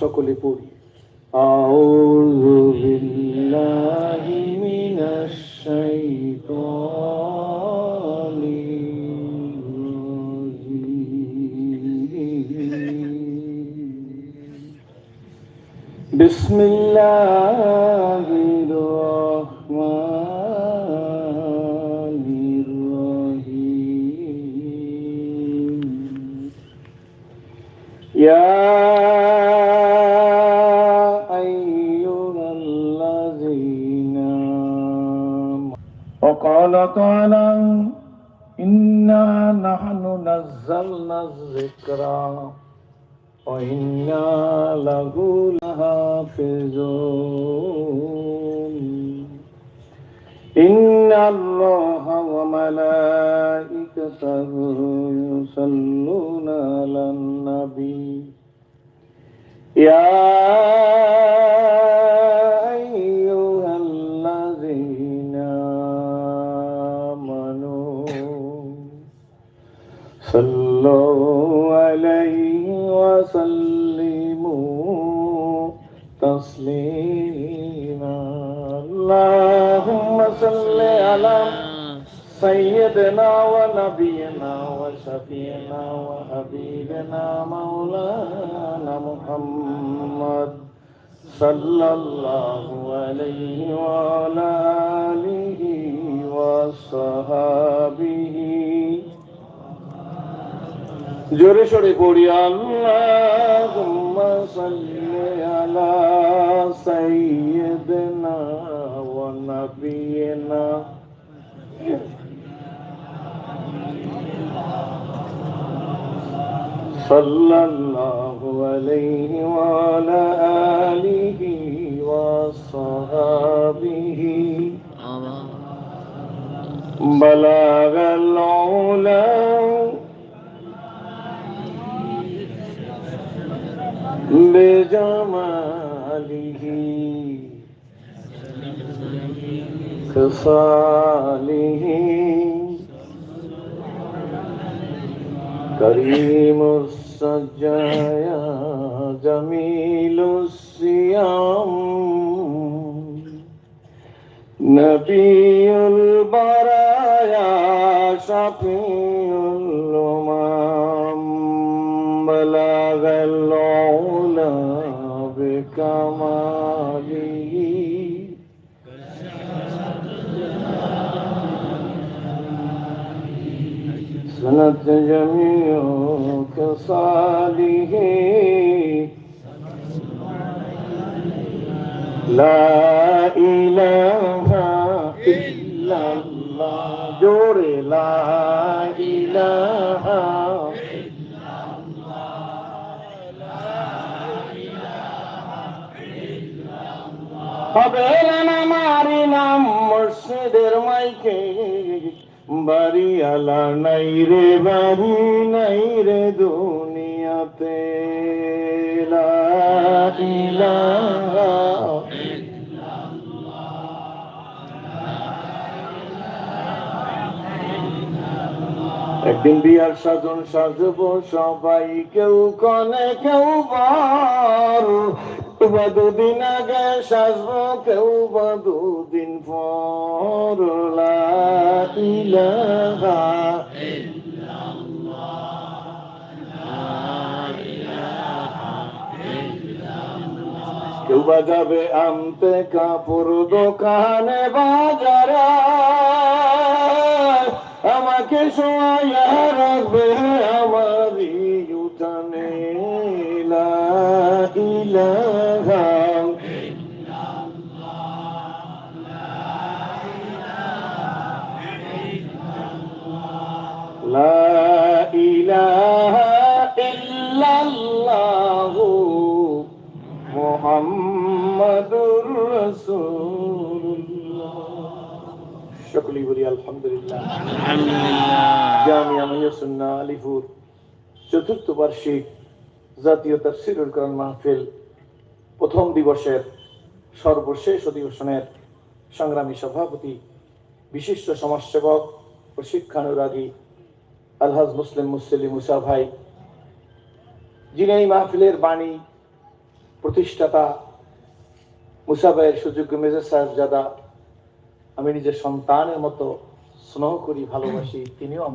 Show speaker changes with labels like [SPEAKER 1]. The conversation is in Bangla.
[SPEAKER 1] সকলে পড়ি أعوذ بالله من الشيطان الرجيم بسم الله الرحمن الرحيم يا وقال تعالى إنا نحن نزلنا الذكر وإنا له لحافظون إن الله وملائكته يصلون على النبي يا صلوا عليه وسلموا تسليما. اللهم صل على سيدنا ونبينا وشفينا وحبيبنا مولانا محمد صلى الله عليه وعلى آله জোরে সরে পড়ি আল্লাহুম্মা সাল্লি আলা সাইয়্যিদিনা ওয়া নাবিয়িনা। সাল্লাল্লাহু আলাইহি ওয়া আলা আলিহি ওয়া সাহাবিহি। বালাগাল بجماله خصاله كريم السجايا جميل الصيام نبي البرايا شفيع الأمم بلغ العلا بكماله سنت جميع خصاله لا إله إلا الله. جور لا إله হবে না মারি নাম মুর্শিদের মাইকে। নাই রে, বাড়ি নাই রে দুনিয়াতে। একদিন বিয়ার সাজন সাজব সবাই, কেউ কনে কেউ বার। বা দুদিন আগে সাজবো, কেউ বা দুদিন পর ইলাহা কেউ বা যাবে আনতে কাপড় দোকানে বাজারে, আমাকে সোয়া রাখবে আমারই উঠানে ইলাহা মুহাম্মাদুর রাসূলুল্লাহ। সকলেই বলি আলহামদুলিল্লাহ। জামিয়া মহিউসুন্নাহ আলিপুর চতুর্থ বার্ষিক জাতীয় তাফসিরুল কোরআন মাহফিল প্রথম দিবসের সর্বশেষ অধিবেশনের সংগ্রামী সভাপতি বিশিষ্ট সমাজসেবক ও শিক্ষানুরাগী আলহাজ মুসলিম মুসলিম মুসা ভাই। যিনি এই মাহফিলের বাণী
[SPEAKER 2] প্রতিষ্ঠাতা মুসাবাইয়ের সুযোগ্য মেজর সাহেবজাদা আমি নিজের সন্তানের মতো স্নেহ করি ভালোবাসি তিনিও